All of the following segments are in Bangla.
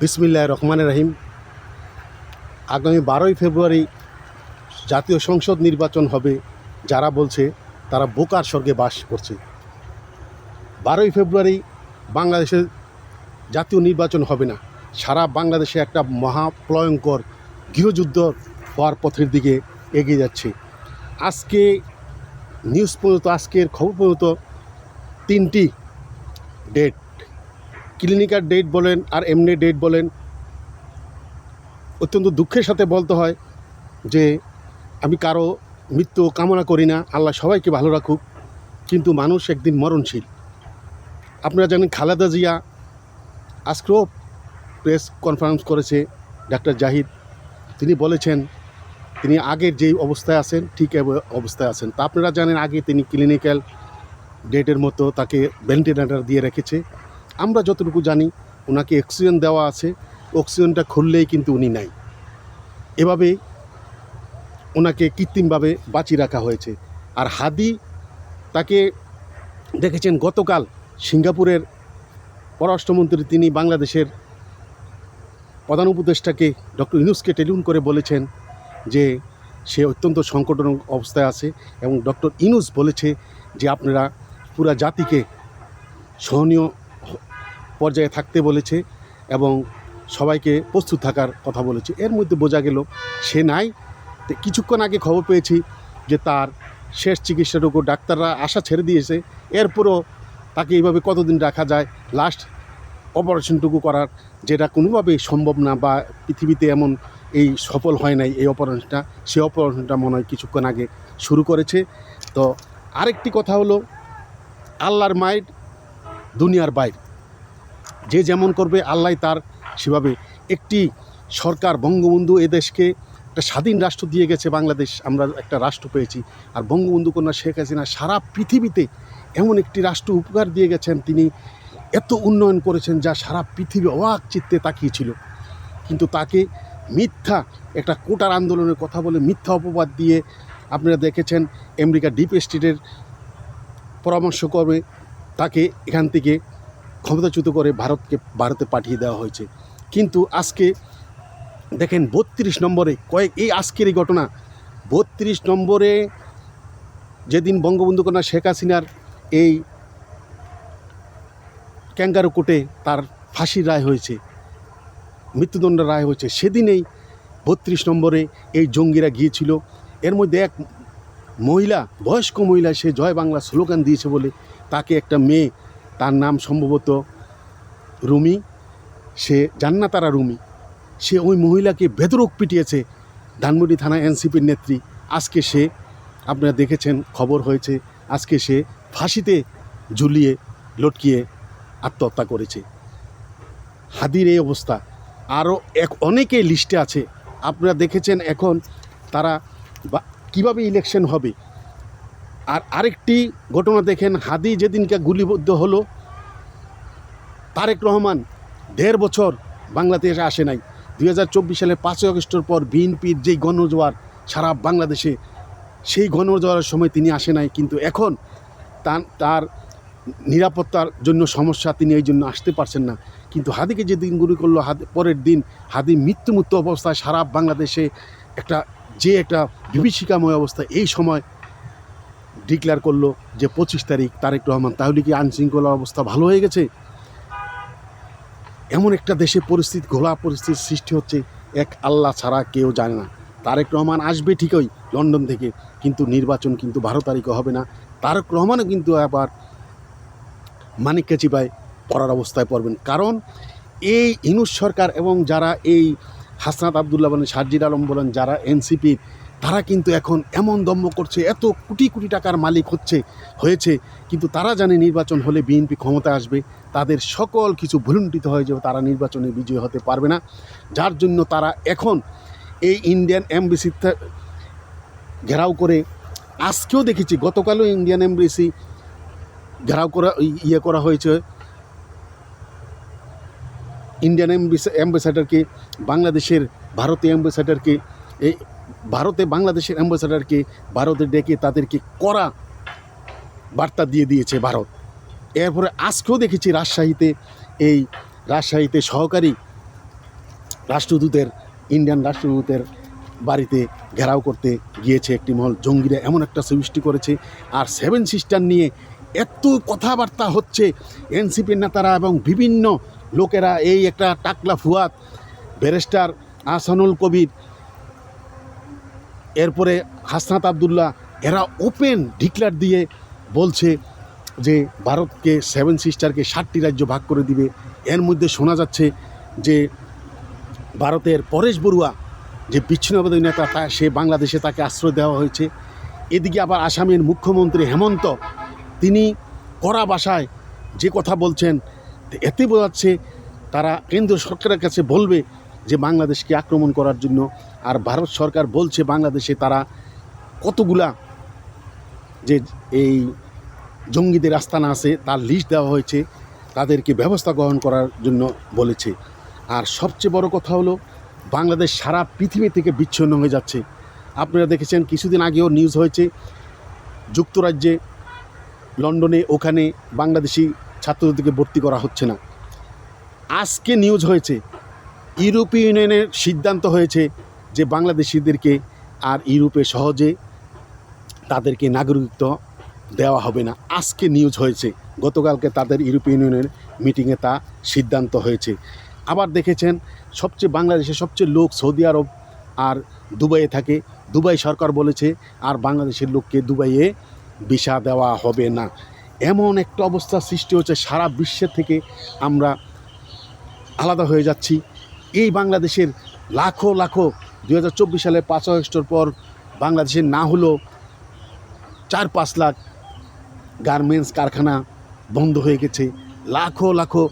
বিসমিল্লাহ রহমান রাহিম। আগামী বারোই ফেব্রুয়ারি জাতীয় সংসদ নির্বাচন হবে, যারা বলছে তারা বোকার স্বর্গে বাস করছে। বারোই ফেব্রুয়ারি বাংলাদেশে জাতীয় নির্বাচন হবে না। সারা বাংলাদেশে একটা মহাপ্রয়ঙ্কর গৃহযুদ্ধ হওয়ার পথের দিকে এগিয়ে যাচ্ছে। আজকে নিউজ পর্যন্ত, আজকের খবর পর্যন্ত তিনটি ডেট ক্লিনিকার ডেট বলেন আর এমনি ডেট বলেন, অত্যন্ত দুঃখের সাথে বলতে হয় যে আমি কারও মৃত্যু কামনা করি না, আল্লাহ সবাইকে ভালো রাখুক, কিন্তু মানুষ একদিন মরণশীল। আপনারা জানেন খালেদা জিয়া আজকেও প্রেস কনফারেন্স করেছে ডাক্তার জাহিদ। তিনি বলেছেন তিনি আগের যেই অবস্থায় আছেন, ঠিক অবস্থায় আছেন। তা আপনারা জানেন আগে তিনি ক্লিনিক্যাল ডেটের মতো তাকে ভেন্টিলেটার দিয়ে রেখেছে। আমরা যতটুকু জানি, ওনাকে অক্সিজেন দেওয়া আছে। অক্সিজেনটা খুললেই কিন্তু উনি নাই। এভাবেই ওনাকে কৃত্রিমভাবে বাঁচিয়ে রাখা হয়েছে। আর হাদি তাকে দেখেছেন গতকাল সিঙ্গাপুরের পররাষ্ট্রমন্ত্রী, তিনি বাংলাদেশের প্রধান উপদেষ্টাকে ডক্টর ইউনুসকে টেলিফোন করে বলেছেন যে সে অত্যন্ত সংকটজনক অবস্থায় আছে এবং ডক্টর ইনুস বলেছে যে আপনারা পুরা জাতিকে সহনীয় পর্যায়ে থাকতে বলেছে এবং সবাইকে প্রস্তুত থাকার কথা বলেছে। এর মধ্যে বোঝা গেল সে নাই। কিছুক্ষণ আগে খবর পেয়েছি যে তার শেষ চিকিৎসাটুকু ডাক্তাররা আশা ছেড়ে দিয়েছে। এরপরও তাকে এইভাবে কতদিন রাখা যায়? লাস্ট অপারেশনটুকু করার যেটা কোনোভাবেই সম্ভব না বা পৃথিবীতে এমন এই সফল হয় নাই এই অপারেশনটা সেই অপারেশনটা মনে হয় কিছুক্ষণ আগে শুরু করেছে। তো আরেকটি কথা হলো, আল্লাহর মাইট দুনিয়ার বাইর। যে যেমন করবে, আল্লাহ তার সেভাবে একটি সরকার, বঙ্গবন্ধু এদেশকে একটা স্বাধীন রাষ্ট্র দিয়ে গেছে বাংলাদেশ। আমরা একটা রাষ্ট্র পেয়েছি। আর বঙ্গবন্ধু কন্যা শেখ হাসিনা সারা পৃথিবীতে এমন একটি রাষ্ট্র উপকার দিয়ে গেছেন। তিনি এত উন্নয়ন করেছেন যা সারা পৃথিবী অবাক চিত্তে তাকিয়েছিল। কিন্তু তাকে মিথ্যা, একটা কোটার আন্দোলনের কথা বলে মিথ্যা অপবাদ দিয়ে আপনারা দেখেছেন আমেরিকা ডিপ স্টেটের পরামর্শ করবে তাকে এখান থেকে ক্ষমতাচ্যুত করে ভারতকে, ভারতে পাঠিয়ে দেওয়া হয়েছে। কিন্তু আজকে দেখেন বত্রিশ নম্বরে কয়েক, এই আজকের এই ঘটনা, বত্রিশ নম্বরে যেদিন বঙ্গবন্ধু কন্যা শেখ হাসিনার এই ক্যাঙ্গারু কোর্টে তার ফাঁসির রায় হয়েছে, মৃত্যুদণ্ড রায় হয়েছে, সেদিনেই বত্রিশ নম্বরে এই জঙ্গিরা গিয়েছিল। এর মধ্যে এক মহিলা, বয়স্ক মহিলা, সে জয় বাংলা স্লোগান দিয়েছে বলে তাকে একটা মেয়ে তার নাম সম্ভবত রুমি। সে জান্নাতারা রুমি। সে ওই মহিলাকে বেদরক পিটিয়েছে। ধানমন্ডি থানা এনসিপির নেত্রী। আজকে সে, আপনারা দেখেছেন, খবর হয়েছে, আজকে সে ফাঁসিতে ঝুলিয়ে, লটকিয়ে আত্মহত্যা করেছে। হাদির এই অবস্থা। আরও এক অনেকে লিস্টে আছে। আপনারা দেখেছেন এখন তারা বা কীভাবে ইলেকশন হবে? আর আরেকটি ঘটনা দেখেন, হাদি যেদিনকে গুলিবদ্ধ হলো, তারেক রহমান দেড় বছর বাংলাদেশে আসে নাই। দুই হাজার চব্বিশ সালের পাঁচই আগস্টের পর বিএনপির যেই গণজোয়ার সারা বাংলাদেশে, সেই গণজোয়ারের সময় তিনি আসে নাই। কিন্তু এখন তার তার নিরাপত্তার জন্য সমস্যা তিনি এই জন্য আসতে পারছেন না। কিন্তু হাদিকে যে দিন গুলি করল, হাদি, পরের দিন হাদি মৃত্যুমুক্ত অবস্থায় সারা বাংলাদেশে একটা, যে একটা বিভীষিকাময় অবস্থা, এই সময় ডিক্লেয়ার করল যে পঁচিশ তারিখ তারেক রহমান, তাহলে কি আইনশৃঙ্খলা অবস্থা ভালো হয়ে গেছে? এমন একটা দেশে পরিস্থিতি, ঘোলা পরিস্থিতির সৃষ্টি হচ্ছে, এক আল্লাহ ছাড়া কেউ জানে না। তারেক রহমান আসবে ঠিকই লন্ডন থেকে, কিন্তু নির্বাচন কিন্তু বারো তারিখে হবে না। তারেক রহমানও কিন্তু আবার মানিককে চিপায় পড়ার অবস্থায় পড়বেন। কারণ এই ইনুস সরকার এবং যারা এই হাসনাত আবদুল্লাহ বলেন সার্জির আলম বলেন, যারা এনসিপির তারা কিন্তু এখন এমন দম্ভ করছে, এত কোটি কোটি টাকার মালিক হচ্ছে, হয়েছে। কিন্তু তারা জানে নির্বাচন হলে বিএনপি ক্ষমতা আসবে, তাদের সকল কিছু ভুলুণ্ঠিত হয়ে যাবে, তারা নির্বাচনে বিজয়ী হতে পারবে না। যার জন্য তারা এখন এই ইন্ডিয়ান এমবিসি ঘেরাও করে, আজকেও দেখেছি, গতকালও ইন্ডিয়ান এমবিসি ঘেরাও করা ইয়ে করা হয়েছে। ইন্ডিয়ান অ্যাম্বাসাডারকে বাংলাদেশের ভারতীয় অ্যাম্বাসাডারকে এই ভারতে বাংলাদেশের অ্যাম্বাসাডারকে ভারতে ডেকে তাদেরকে কড়া বার্তা দিয়ে দিয়েছে ভারত। এরপরে আজকেও দেখেছি রাজশাহীতে এই রাজশাহীতে সহকারী রাষ্ট্রদূতের, ইন্ডিয়ান রাষ্ট্রদূতের বাড়িতে ঘেরাও করতে গিয়েছে একটি মহল। জঙ্গিরা এমন একটা সৃষ্টি করেছে আর সেভেন সিস্টার নিয়ে এত কথাবার্তা হচ্ছে। এনসিপির নেতারা এবং বিভিন্ন লোকেরা, এই একটা টাকলা ফুয়াত ব্যারিস্টার আহসানুল কবির এরপরে হাসনাত আবদুল্লাহ, এরা ওপেন ডিক্লার দিয়ে বলছে যে ভারতকে সেভেন সিস্টারকে ষাটটি রাজ্য ভাগ করে দিবে। এর মধ্যে শোনা যাচ্ছে যে ভারতের পরেশ বড়ুয়া, যে বিচ্ছিন্নবাদী নেতা, তা সে বাংলাদেশে তাকে আশ্রয় দেওয়া হয়েছে। এদিকে আবার আসামের মুখ্যমন্ত্রী হেমন্ত, তিনি কড়া ভাষায় যে কথা বলছেন, এতে বোঝাচ্ছে তারা কেন্দ্র সরকারের কাছে বলবে যে বাংলাদেশকে আক্রমণ করার জন্য আর ভারত সরকার বলছে বাংলাদেশে তারা কতগুলা যে এই জঙ্গিদের আস্তানা আছে, তার লিস্ট দেওয়া হয়েছে, তাদেরকে ব্যবস্থা গ্রহণ করার জন্য বলেছে। আর সবচেয়ে বড় কথা হলো, বাংলাদেশ সারা পৃথিবী থেকে বিচ্ছিন্ন হয়ে যাচ্ছে। আপনারা দেখেছেন, কিছুদিন আগেও নিউজ হয়েছে, যুক্তরাজ্যে, লন্ডনে, ওখানে বাংলাদেশি ছাত্রদেরকে ভর্তি করা হচ্ছে না। আজকে নিউজ হয়েছে, ইউরোপীয় ইউনিয়নের সিদ্ধান্ত হয়েছে যে বাংলাদেশিদেরকে আর ইউরোপে সহজে তাদেরকে নাগরিকত্ব দেওয়া হবে না। আজকে নিউজ হয়েছে, গতকালকে তাদের ইউরোপীয় ইউনিয়নের মিটিংয়ে তা সিদ্ধান্ত হয়েছে। আবার দেখেছেন, সবচেয়ে বাংলাদেশের সবচেয়ে লোক সৌদি আরব আর দুবাইয়ে থাকে। দুবাই সরকার বলেছে, আর বাংলাদেশের লোককে দুবাইয়ে ভিসা দেওয়া হবে না। এমন একটা অবস্থা সৃষ্টি হচ্ছে সারা বিশ্বের থেকে আমরা আলাদা হয়ে যাচ্ছি। এই বাংলাদেশের লাখো লাখো দু হাজার চব্বিশ সালে পাঁচ আগস্টের পর বাংলাদেশের না হলেও চার পাঁচ লাখ গার্মেন্টস কারখানা বন্ধ হয়ে গেছে। লাখো লাখো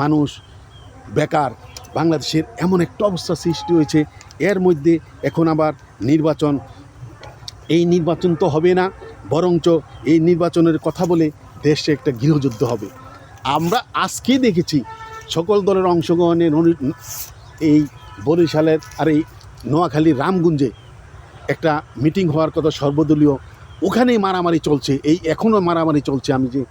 মানুষ বেকার। বাংলাদেশের এমন একটা অবস্থা সৃষ্টি হয়েছে। এর মধ্যে এখন আবার নির্বাচন। এই নির্বাচন তো হবে না, বরঞ্চ এই নির্বাচনের কথা বলে দেশে একটা গৃহযুদ্ধ হবে। আমরা আজকেই দেখেছি সকল দলের অংশগ্রহণে এই বরিশালের আর এই নোয়াখালীর রামগুঞ্জে একটা মিটিং হওয়ার কথা সর্বদলীয়, ওখানেই মারামারি চলছে, এই এখনও মারামারি চলছে, আমি যে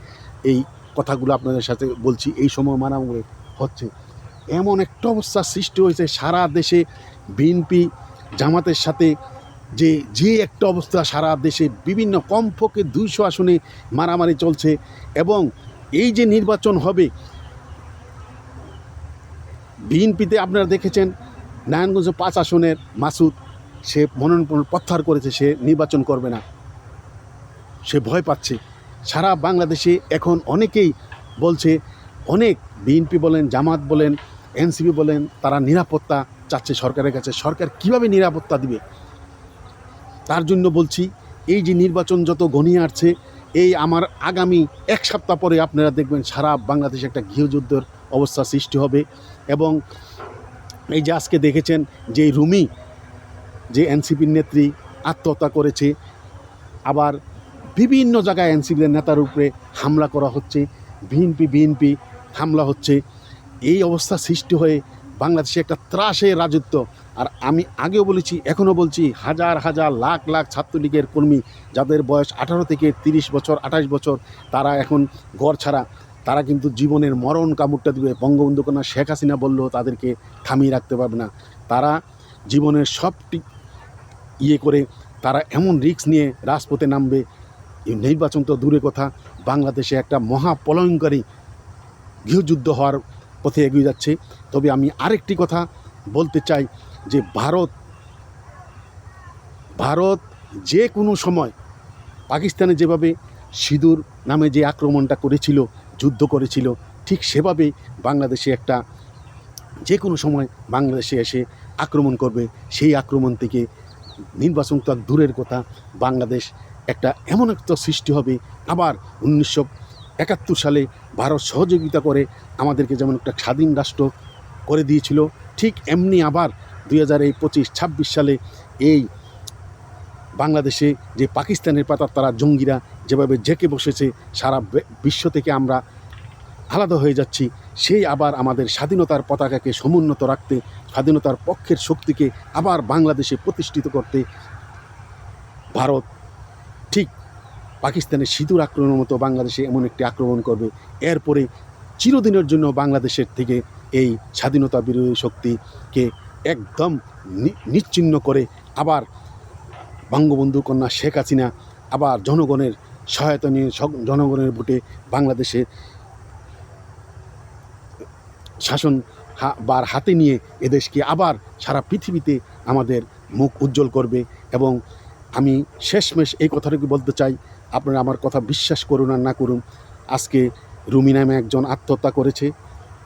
এই কথাগুলো আপনাদের সাথে বলছি, এই সময় মারামারি হচ্ছে। এমন একটা অবস্থা সৃষ্টি হয়েছে, সারা দেশে বিএনপি জামাতের সাথে যে যে একটা অবস্থা, সারা দেশে বিভিন্ন কমপক্ষে দুইশো আসনে মারামারি চলছে এবং এই যে নির্বাচন হবে, বিএনপিতে আপনারা দেখেছেন নারায়ণগঞ্জ পাঁচ আসনের মাসুদ, সে মনোনয়ন প্রত্যাহার করেছে, সে নির্বাচন করবে না। সে ভয় পাচ্ছে। সারা বাংলাদেশে এখন অনেকেই বলছে, অনেক বিএনপি বলেন, জামাত বলেন, এনসিপি বলেন, তারা নিরাপত্তা চাচ্ছে সরকারের কাছে। সরকার কীভাবে নিরাপত্তা দিবে? তার জন্য বলছি, এই যে নির্বাচন যত ঘনিয়ে আসছে, এই আমার আগামী এক সপ্তাহ পরে আপনারা দেখবেন সারা বাংলাদেশে একটা গৃহযুদ্ধের অবস্থা সৃষ্টি হবে এবং এই যে আজকে দেখেছেন যে রুমি, যে এনসিপির নেত্রী আত্মহত্যা করেছে, আবার বিভিন্ন জায়গায় এনসিপির নেতার উপরে হামলা করা হচ্ছে বিএনপি বিএনপি হামলা হচ্ছে। এই অবস্থা সৃষ্টি হয়ে বাংলাদেশে একটা ত্রাসের রাজত্ব। আর আমি আগেও বলেছি, এখনও বলছি, হাজার হাজার, লাখ লাখ ছাত্রলীগের কর্মী, যাদের বয়স আঠারো থেকে তিরিশ বছর, আঠাশ বছর, তারা এখন ঘর ছাড়া তারা কিন্তু জীবনের মরণ কামড়টা দিবে। বঙ্গবন্ধু কন্যা শেখ হাসিনা বললেও তাদেরকে থামিয়ে রাখতে পারবে না। তারা জীবনের সবটি ইয়ে করে তারা এমন রিক্স নিয়ে রাজপথে নামবে। নির্বাচন তো দূরে কথা। বাংলাদেশে একটা মহাপলয়ঙ্কারী গৃহযুদ্ধ হওয়ার পথে এগিয়ে যাচ্ছে। তবে আমি আরেকটি কথা বলতে চাই যে, ভারত ভারত যে কোনো সময় পাকিস্তানে যেভাবে সিঁদুর নামে যে আক্রমণটা করেছিল যুদ্ধ করেছিল, ঠিক সেভাবে বাংলাদেশে একটা যে কোনো সময় বাংলাদেশে এসে আক্রমণ করবে। সেই আক্রমণ থেকে নির্বাচন তো দূরের কথা। বাংলাদেশ একটা এমন একটা সৃষ্টি হবে। আবার উনিশশো একাত্তর সালে ভারত সহযোগিতা করে আমাদেরকে যেমন একটা স্বাধীন রাষ্ট্র করে দিয়েছিল, ঠিক এমনি আবার দুই হাজার এই পঁচিশ, ছাব্বিশ সালে এই বাংলাদেশে যে পাকিস্তানের পাতার তারা জঙ্গিরা যেভাবে জেকে বসেছে, সারা বিশ্ব থেকে আমরা আলাদা হয়ে যাচ্ছি। সেই আবার আমাদের স্বাধীনতার পতাকাকে সমুন্নত রাখতে, স্বাধীনতার পক্ষের শক্তিকে আবার বাংলাদেশে প্রতিষ্ঠিত করতে ভারত ঠিক পাকিস্তানের সিঁদুর আক্রমণের মতো বাংলাদেশে এমন একটি আক্রমণ করবে। এরপরে চিরদিনের জন্য বাংলাদেশের থেকে এই স্বাধীনতা বিরোধী শক্তিকে একদম নিশ্চিহ্ন করে আবার বঙ্গবন্ধু কন্যা শেখ হাসিনা, আবার জনগণের সহায়তা নিয়ে জনগণের ভোটে বাংলাদেশে শাসন বার হাতে নিয়ে এদেশকে আবার সারা পৃথিবীতে আমাদের মুখ উজ্জ্বল করবে এবং আমি শেষমেশ এই কথাটুকু বলতে চাই, আপনারা আমার কথা বিশ্বাস করুন আর না করুন। আজকে রুমি নামে একজন আত্মহত্যা করেছে,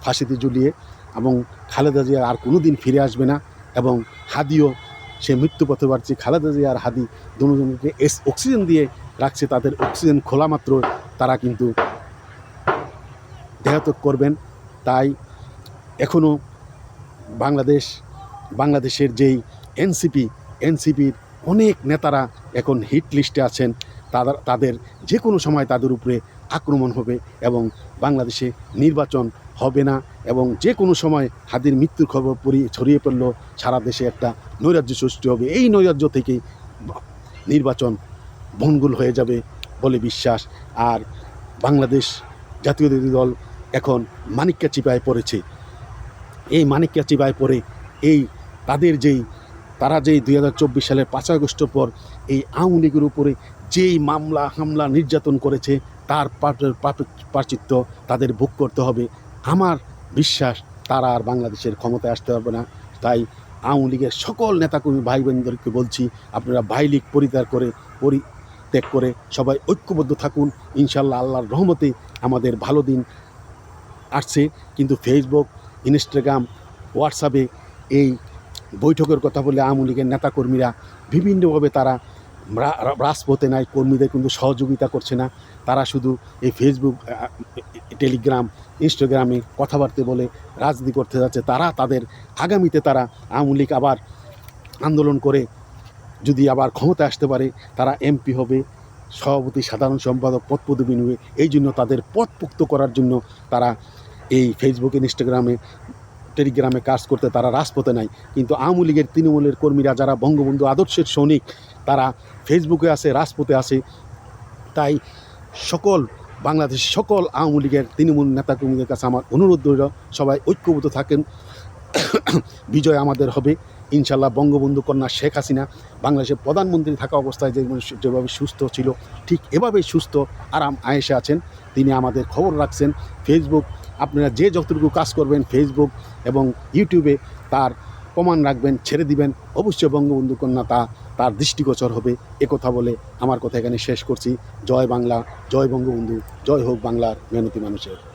ফাঁসিতে ঝুলিয়ে এবং খালেদা জিয়া আর কোনো দিন ফিরে আসবে না এবং হাদিও সে মৃত্যু পথে বাড়ছে। খালেদা জিয়া আর হাদি দুজনকে এস অক্সিজেন দিয়ে রাখছে তাদের অক্সিজেন খোলা মাত্র, তারা কিন্তু দেহত্যাগ করবেন। তাই এখনও বাংলাদেশ, বাংলাদেশের যেই এনসিপি, এনসিপির অনেক নেতারা এখন হিট লিস্টে আছেন। তাদের তাদের যে কোনো সময় তাদের উপরে আক্রমণ হবে এবং বাংলাদেশে নির্বাচন হবে না এবং যে কোনো সময় হাদির মৃত্যুর খবর পরি- ছড়িয়ে পড়লেও সারা দেশে একটা নৈরাজ্য সৃষ্টি হবে। এই নৈরাজ্য থেকেই নির্বাচন ভঙ্গুল হয়ে যাবে বলে বিশ্বাস। আর বাংলাদেশ জাতীয়তাবাদী দল এখন মানিক্কা চিপায় পড়েছে। এই মানিক্কা চিপায় পড়ে এই তাদের যেই, তারা যেই দুই হাজার চব্বিশ সালের পাঁচ আগস্টের পর এই আওয়ামী লীগের উপরে যেই মামলা, হামলা নির্যাতন করেছে, তার প্রাচিত্য তাদের ভোগ করতে হবে। আমার বিশ্বাস তারা আর বাংলাদেশের ক্ষমতায় আসতে পারবে না। তাই আওয়ামী লীগের সকল নেতাকর্মী ভাই বোনদেরকে বলছি, আপনারা ভাই লীগ পরিত্যাগ করে পরিত্যাগ করে সবাই ঐক্যবদ্ধ থাকুন। ইনশাল্লাহ আল্লাহর রহমতে আমাদের ভালো দিন আসছে। কিন্তু ফেসবুক ইনস্টাগ্রাম হোয়াটসঅ্যাপে এই বৈঠকের কথা বলে আওয়ামী লীগের নেতাকর্মীরা বিভিন্নভাবে তারা রাজপথে নাই, কর্মীদের কিন্তু সহযোগিতা করছে না। তারা শুধু এই ফেসবুক টেলিগ্রাম ইনস্টাগ্রামে কথাবার্তা বলে রাজনীতি করতে যাচ্ছে। তারা তাদের আগামীতে তারা আওয়ামী লীগ আবার আন্দোলন করে যদি আবার ক্ষমতায় আসতে পারে, তারা এমপি হবে, সভাপতি, সাধারণ সম্পাদক পদ পদবি নেবে। এই জন্য তাদের পথপুক্ত করার জন্য তারা এই ফেসবুক ইনস্টাগ্রামে টেলিগ্রামে কাজ করতে তারা রাজপথে নাই। কিন্তু আওয়ামী লীগের তৃণমূলের কর্মীরা যারা বঙ্গবন্ধু আদর্শের সৈনিক, তারা ফেসবুকে আছে, রাজপথে আছে। তাই সকল বাংলাদেশ সকল আওয়ামী লীগের তৃণমূল নেতাকর্মীদের কাছে আমার অনুরোধ রইল, সবাই ঐক্যবদ্ধ থাকেন। বিজয় আমাদের হবে। ইনশাল্লাহ বঙ্গবন্ধু কন্যা শেখ হাসিনা বাংলাদেশের প্রধানমন্ত্রী থাকা অবস্থায় যে যেভাবে সুস্থ ছিল, ঠিক এভাবেই সুস্থ, আরাম আয়েসে আছেন। তিনি আমাদের খবর রাখছেন। ফেসবুক আপনারা যে যতটুকু কাজ করবেন ফেসবুক এবং ইউটিউবে তার প্রমাণ রাখবেন, ছেড়ে দিবেন। অবশ্যই বঙ্গবন্ধু কন্যা তা, তার দৃষ্টিগোচর হবে। কথা বলে আমার কথা এখানে শেষ করছি। জয় বাংলা, জয় বঙ্গবন্ধু, জয় হোক বাংলার মেহনতি মানুষের।